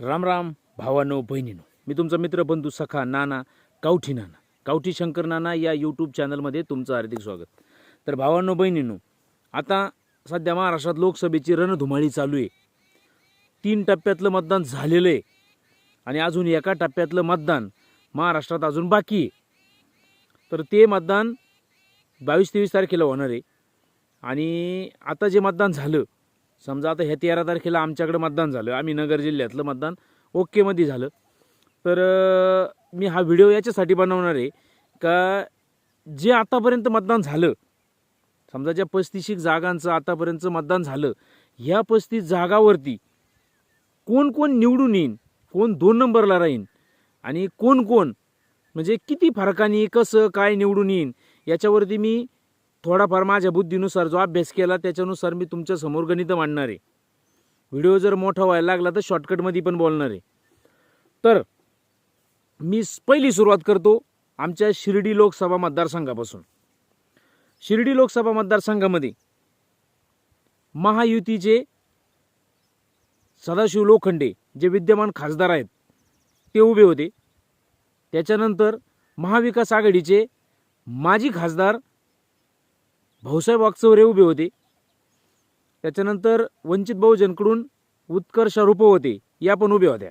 राम राम भावानो बहिणीनो मी तुमचा मित्र बंधू सखा नाना गावठी नाना गावठी शंकर नाना या यूट्यूब चॅनलमध्ये तुमचं हार्दिक स्वागत. तर भावांनो बहिणीनो आता सध्या महाराष्ट्रात लोकसभेची रणधुमाळी चालू आहे. तीन टप्प्यातलं मतदान झालेलं आहे आणि अजून एका टप्प्यातलं मतदान महाराष्ट्रात अजून बाकी आहे. तर ते मतदान बावीस तेवीस तारखेला होणार आहे आणि आता जे मतदान झालं समजा आता ह्या तेरा तारखेला आमच्याकडं मतदान झालं आम्ही नगर जिल्ह्यातलं मतदान ओकेमध्ये झालं. तर मी हा व्हिडिओ याच्यासाठी बनवणार आहे का जे आतापर्यंत मतदान झालं समजा ज्या पस्तीस जागांचं आतापर्यंतचं मतदान झालं ह्या पस्तीस जागावरती कोण कोण निवडून येईन कोण दोन नंबरला राहीन आणि कोण कोण म्हणजे किती फरकाने कसं काय निवडून येईन याच्यावरती मी थोडाफार माझ्या बुद्धीनुसार जो अभ्यास केला त्याच्यानुसार मी तुमच्यासमोर गणितं मांडणार आहे. व्हिडिओ जर मोठा व्हायला लागला तर शॉर्टकटमध्ये पण बोलणार आहे. तर मी पहिली सुरुवात करतो आमच्या शिर्डी लोकसभा मतदारसंघापासून. शिर्डी लोकसभा मतदारसंघामध्ये महायुतीचे सदाशिव लोखंडे जे विद्यमान खासदार आहेत ते उभे होते. त्याच्यानंतर महाविकास आघाडीचे माजी खासदार भाऊसाहेब वागचौरे उभे होते. त्याच्यानंतर वंचित बहुजनकडून उत्कर्ष होते या पण उभ्या होत्या.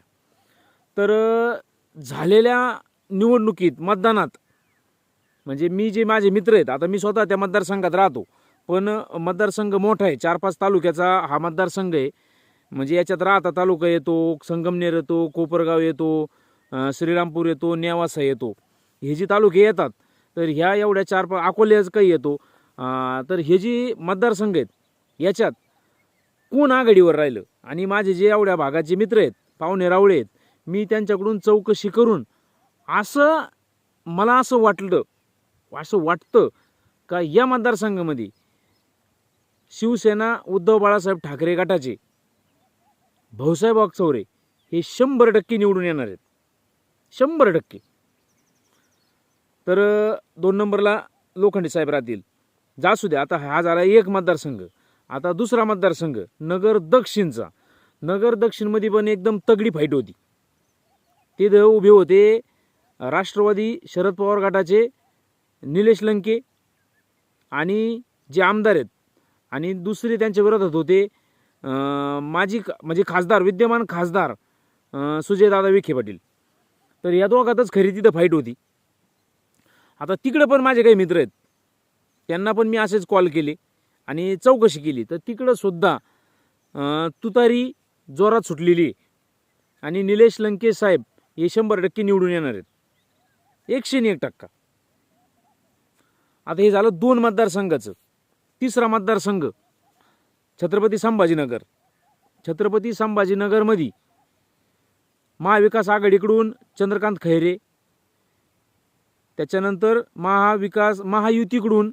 तर झालेल्या निवडणुकीत मतदानात म्हणजे मी जे माझे मित्र आहेत आता मी स्वतः त्या मतदारसंघात राहतो पण मतदारसंघ मोठा आहे चार पाच तालुक्याचा हा मतदारसंघ आहे. म्हणजे याच्यात राहता तालुका येतो संगमनेर येतो कोपरगाव येतो श्रीरामपूर येतो नेवासा येतो. हे जे तालुके येतात तर ह्या एवढ्या चार पाच अकोल्याच काही येतो तर हे जी मतदारसंघ आहेत याच्यात कोण आघाडीवर राहिलं? आणि माझे जे एवढ्या भागाचे मित्र आहेत पाहुणे रावळे आहेत मी त्यांच्याकडून चौकशी करून असं मला असं वाटलं असं वाटतं का या मतदारसंघामध्ये शिवसेना उद्धव बाळासाहेब ठाकरे गटाचे भाऊसाहेब वागचौरे हे शंभर टक्के निवडून येणार आहेत. शंभर टक्के. तर दोन नंबरला लोखंडे साहेब राहतील. जासू द्या आता हा झाला एक मतदारसंघ आता दुसरा मतदारसंघ नगर दक्षिणचा. नगर दक्षिणमध्ये पण एकदम तगडी फाईट होती. तिथं उभे होते राष्ट्रवादी शरद पवार गटाचे निलेश लंके आणि जे आमदार आहेत आणि दुसरे त्यांच्या विरोधात होते माजी म्हणजे खासदार विद्यमान खासदार सुजयदादा विखे पाटील. तर या दोघातच खरी तिथं फाईट होती. आता तिकडं पण माझे काही मित्र आहेत. त्यांना पण मी असेच कॉल केले आणि चौकशी केली. तर तिकडं सुद्धा तुतारी जोरात सुटलेली आणि निलेश लंकेश साहेब हे शंभर टक्के निवडून येणार आहेत. एकशे एक टक्का. आता हे झालं दोन मतदारसंघाचं. तिसरा मतदारसंघ छत्रपती संभाजीनगर. छत्रपती संभाजीनगरमध्ये महाविकास आघाडीकडून चंद्रकांत खैरे त्याच्यानंतर महाविकास महायुतीकडून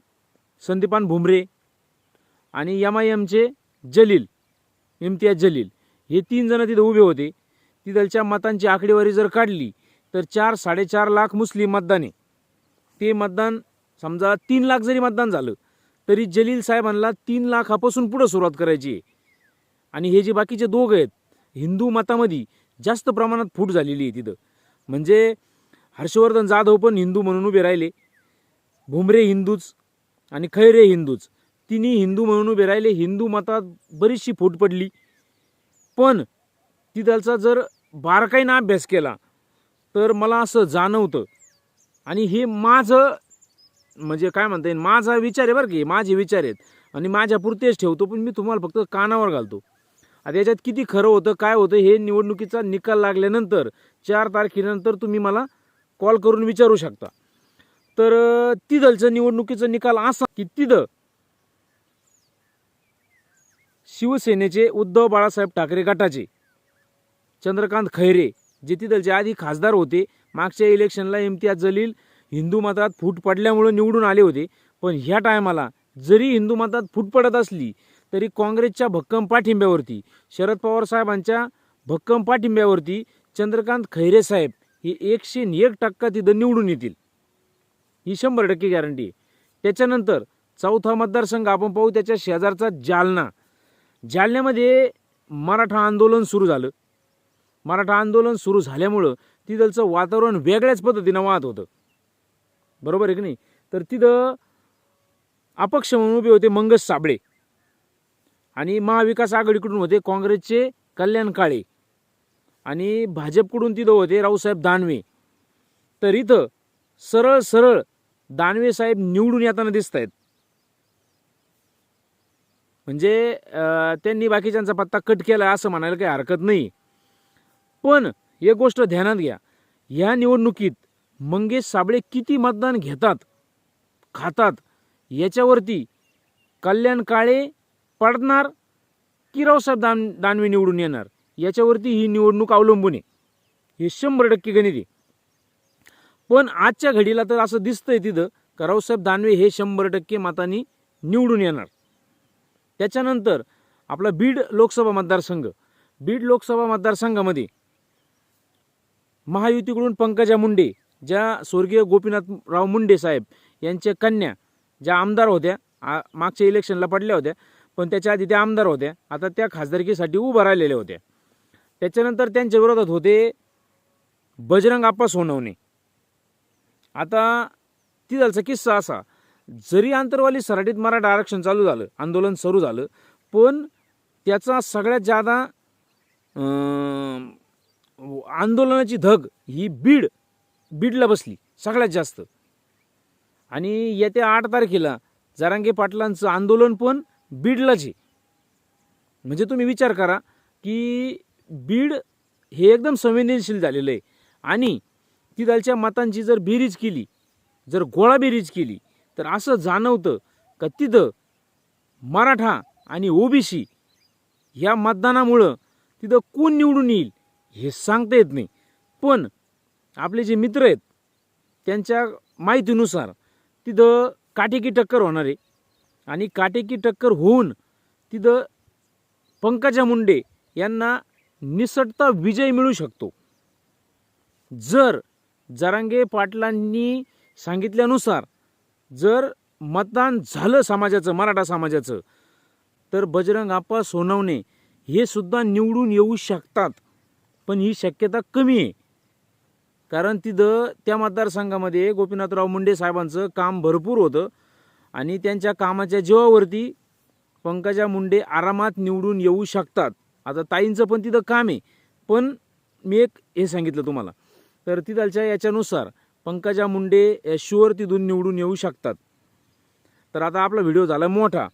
संदीपान भुमरे आणि एम आय एमचे जलील इम्तियाज जलील. हे तीन जण तिथं उभे होते. तिथलच्या मतांची आकडेवारी जर काढली तर चार साडेचार लाख मुस्लिम मतदान आहे. ते मतदान समजा तीन लाख जरी मतदान झालं तरी जलील साहेबांना तीन लाखापासून पुढं सुरुवात करायची आहे. आणि हे जे बाकीचे दोघ आहेत हिंदू मतामध्ये जास्त प्रमाणात फूट झालेली आहे तिथं. म्हणजे हर्षवर्धन जाधव पण हिंदू म्हणून उभे राहिले. भुमरे हिंदूच आणि खैरे हिंदूच. तिन्ही हिंदू म्हणून उभे राहिले. हिंदू मतात बरीचशी फूट पडली. पण तिथलचा जर बारकाईनं अभ्यास केला तर मला असं जाणवतं. आणि हे माझं म्हणजे काय म्हणता येईल माझा विचार आहे बरं की माझे विचार आहेत. आणि माझ्या पुरतेच ठेवतो पण मी तुम्हाला फक्त कानावर घालतो. आता याच्यात किती खरं होतं काय होतं हे निवडणुकीचा निकाल लागल्यानंतर चार तारखेनंतर तुम्ही मला कॉल करून विचारू शकता. तर अं, तिथलचं निवडणुकीचा निकाल असा की तिथं शिवसेनेचे उद्धव बाळासाहेब ठाकरे गटाचे चंद्रकांत खैरे जे तिथलचे आधी खासदार होते मागच्या इलेक्शनला इम्तियाज जलील हिंदू मतात फूट पडल्यामुळं निवडून आले होते. पण ह्या टायमाला जरी हिंदू मतात फूट पडत असली तरी काँग्रेसच्या भक्कम पाठिंब्यावरती शरद पवार साहेबांच्या भक्कम पाठिंब्यावरती चंद्रकांत खैरे साहेब हे एकशे एक टक्का तिथं निवडून येतील. ही शंभर टक्के गॅरंटी आहे. त्याच्यानंतर चौथा मतदारसंघ आपण पाहू त्याच्या शेजारचा जालना. जालन्यामध्ये मराठा आंदोलन सुरू झालं. मराठा आंदोलन सुरू झाल्यामुळं तिथलचं वातावरण वेगळ्याच पद्धतीनं वाहत होतं. बरोबर आहे की नाही? तर तिथं अपक्ष म्हणून उभे होते मंगस साबळे. आणि महाविकास आघाडीकडून होते काँग्रेसचे कल्याण काळे. आणि भाजपकडून तिथं होते रावसाहेब दानवे. तर इथं सरळ सरळ दानवे साहेब निवडून येताना दिसत आहेत म्हणजे त्यांनी बाकीच्यांचा पत्ता कट केला असं म्हणायला काही हरकत नाही. पण एक गोष्ट ध्यानात घ्या. या निवडणुकीत मंगेश साबळे किती मतदान घेतात खातात याच्यावरती कल्याण काळे पडणार की रावसाहेब दान दानवे निवडून येणार? याच्यावरती ही निवडणूक अवलंबून आहे. हे शंभर टक्के गणित आहे. पण आजच्या घडीला तर असं दिसतंय तिथं का रावसाहेब दानवे हे शंभर टक्के मतांनी निवडून येणार. त्याच्यानंतर आपला बीड लोकसभा मतदारसंघ बीड लोकसभा मतदारसंघामध्ये महायुतीकडून पंकजा मुंडे ज्या स्वर्गीय गोपीनाथराव मुंडे साहेब यांच्या कन्या ज्या आमदार होत्या आ- मागच्या इलेक्शनला पडल्या होत्या पण त्याच्या आधी त्या आमदार होत्या आता त्या खासदारकीसाठी उभं राहिलेल्या होत्या. त्याच्यानंतर त्यांच्या विरोधात होते बजरंग आप्पा सोनवणे. आता ती झालचा किस्सा असा. जरी आंतरवाली सराटीत मराठा आरक्षण चालू झालं आंदोलन सुरू झालं पण त्याचा सगळ्यात जादा आंदोलनाची धग ही बीड बीडला बसली सगळ्यात जास्त. आणि येत्या आठ तारखेला जरांगे पाटलांचं आंदोलन पण बीडलाच आहे. म्हणजे तुम्ही विचार करा की बीड हे एकदम संवेदनशील झालेलं आहे. आणि तिथलच्या मतांची जर बेरीज केली जर गोळा बेरीज केली तर असं जाणवतं का तिथं मराठा आणि ओबीसी या मतदानामुळं तिथं कोण निवडून येईल हे सांगता येत नाही. पण आपले जे मित्र आहेत त्यांच्या माहितीनुसार तिथं काटेकी टक्कर होणार आहे. आणि काटेकी टक्कर होऊन तिथं पंकजा मुंडे यांना निसटता विजय मिळू शकतो. जर जरांगे पाटलांनी सांगितल्यानुसार जर मतदान झालं समाजाचं मराठा समाजाचं तर बजरंग आप्पा सोनवणे हे सुद्धा निवडून येऊ शकतात. पण ही शक्यता कमी आहे. कारण तिथं त्या मतदारसंघामध्ये गोपीनाथराव मुंडे साहेबांचं काम भरपूर होतं आणि त्यांच्या कामाच्या जीवावरती पंकजा मुंडे आरामात निवडून येऊ शकतात. आता ताईंचं पण तिथं काम आहे. पण मी एक हे सांगितलं तुम्हाला. तर तिथलच्या याच्यानुसार. पंकजा मुंडे शुअर तिथून निवडून येऊ शकतात. तर आता आपला व्हिडिओ झाला मोठा.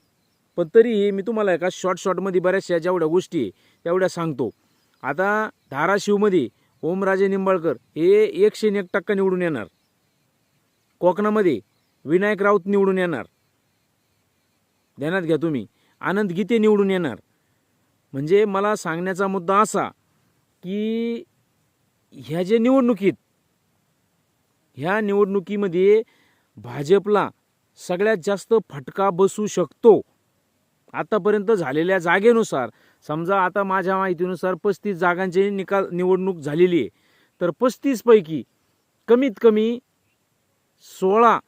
पण तरीही मी तुम्हाला एका शॉर्ट शॉर्टमध्ये बऱ्याचशा जेवढ्या गोष्टी आहे तेवढ्या सांगतो. आता धाराशिवमध्ये ओमराजे निंबाळकर हे एकशे एक टक्का निवडून येणार. कोकणामध्ये विनायक राऊत निवडून येणार. ध्यानात घ्या तुम्ही. आनंद गीते निवडून येणार. म्हणजे मला सांगण्याचा मुद्दा असा की ह्या ज्या निवडणुकीत ह्या निवडणुकीमध्ये भाजपला सगळ्यात जास्त फटका बसू शकतो. आतापर्यंत झालेल्या जागेनुसार समजा आता माझ्या माहितीनुसार पस्तीस जागांची निकाल निवडणूक झालेली आहे. तर पस्तीसपैकी कमीत कमी सोळा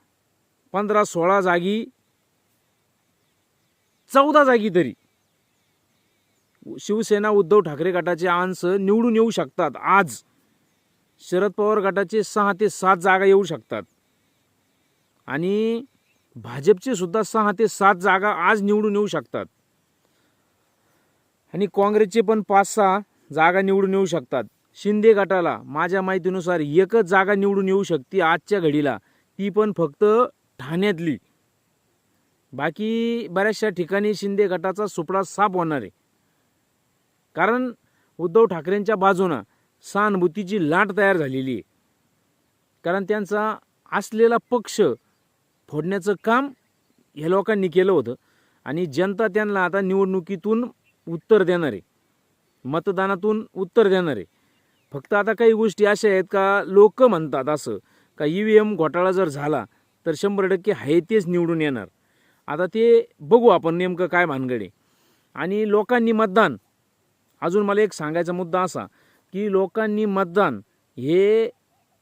पंधरा सोळा जागी चौदा जागी तरी शिवसेना उद्धव ठाकरे गटाचे आंस निवडून येऊ शकतात आज. शरद पवार गटाचे सहा ते सात जागा येऊ शकतात. आणि भाजपचे सुद्धा सहा ते सात जागा आज निवडून येऊ शकतात. आणि काँग्रेसचे पण पाच सहा जागा निवडून येऊ शकतात. शिंदे गटाला माझ्या माहितीनुसार एकच जागा निवडून येऊ शकते आजच्या घडीला. ती पण फक्त ठाण्यातली. बाकी बऱ्याचशा ठिकाणी शिंदे गटाचा सुपडा साफ होणार आहे. कारण उद्धव ठाकरेंच्या बाजूनं सहानुभूतीची लाट तयार झालेली आहे. कारण त्यांचा असलेला पक्ष फोडण्याचं काम ह्या लोकांनी केलं होतं. आणि जनता त्यांना आता निवडणुकीतून उत्तर देणार आहे. मतदानातून उत्तर देणार आहे. फक्त आता काही गोष्टी अशा आहेत का लोक म्हणतात असं का ई व्ही एम घोटाळा जर झाला तर शंभर टक्के आहे तेच निवडून येणार. आता ते बघू आपण नेमकं काय भानगडे आणि लोकांनी मतदान अजून मला एक सांगायचा मुद्दा असा की लोकांनी मतदान हे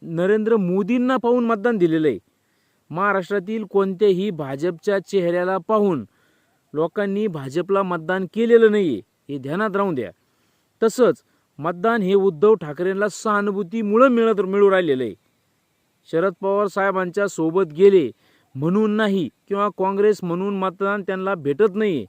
नरेंद्र मोदींना पाहून मतदान दिलेलं आहे. महाराष्ट्रातील कोणत्याही भाजपच्या चेहऱ्याला पाहून लोकांनी भाजपला मतदान केलेलं नाही आहे हे ध्यानात राहून द्या. तसंच मतदान हे उद्धव ठाकरेंना सहानुभूतीमुळं मिळत मिळू राहिलेलं आहे. शरद पवार साहेबांच्या सोबत गेले म्हणून नाही किंवा काँग्रेस म्हणून मतदान त्यांना भेटत नाही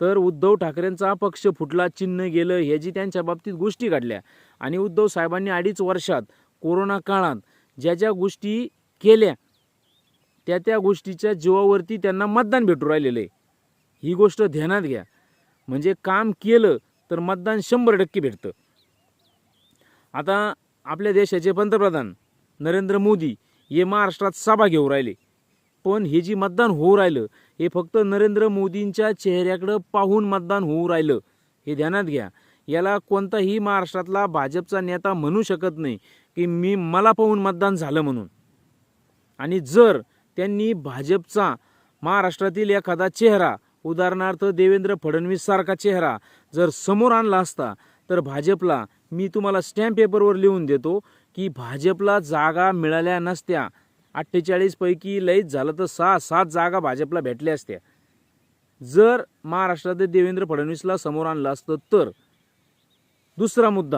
तर उद्धव ठाकरेंचा पक्ष फुटला चिन्ह गेलं ह्याची त्यांच्या बाबतीत गोष्टी काढल्या. आणि उद्धव साहेबांनी अडीच वर्षात कोरोना काळात ज्या ज्या गोष्टी केल्या त्या त्या गोष्टीच्या जीवावरती त्यांना मतदान भेटू राहिलेलं आहे. ही गोष्ट ध्यानात घ्या. म्हणजे काम केलं तर मतदान शंभर टक्के भेटतं. आता आपल्या देशाचे पंतप्रधान नरेंद्र मोदी हे महाराष्ट्रात सभा घेऊ राहिले. पण हे जी मतदान होऊ राहिलं हे फक्त नरेंद्र मोदींच्या चेहऱ्याकडं पाहून मतदान होऊ राहिलं हे ध्यानात घ्या. याला कोणताही महाराष्ट्रातला भाजपचा नेता म्हणू शकत नाही की मी मला पाहून मतदान झालं म्हणून. आणि जर त्यांनी भाजपचा महाराष्ट्रातील एखादा चेहरा उदाहरणार्थ देवेंद्र फडणवीस सारखा चेहरा जर समोर आणला असता तर भाजपला मी तुम्हाला स्टॅम्प पेपरवर लिहून देतो की भाजपला जागा मिळाल्या नसत्या. अठ्ठेचाळीसपैकी लईच झालं तर सहा सात जागा भाजपला भेटल्या असत्या. जर महाराष्ट्रात देवेंद्र फडणवीसला समोर आणलं असतं तर दुसरा मुद्दा.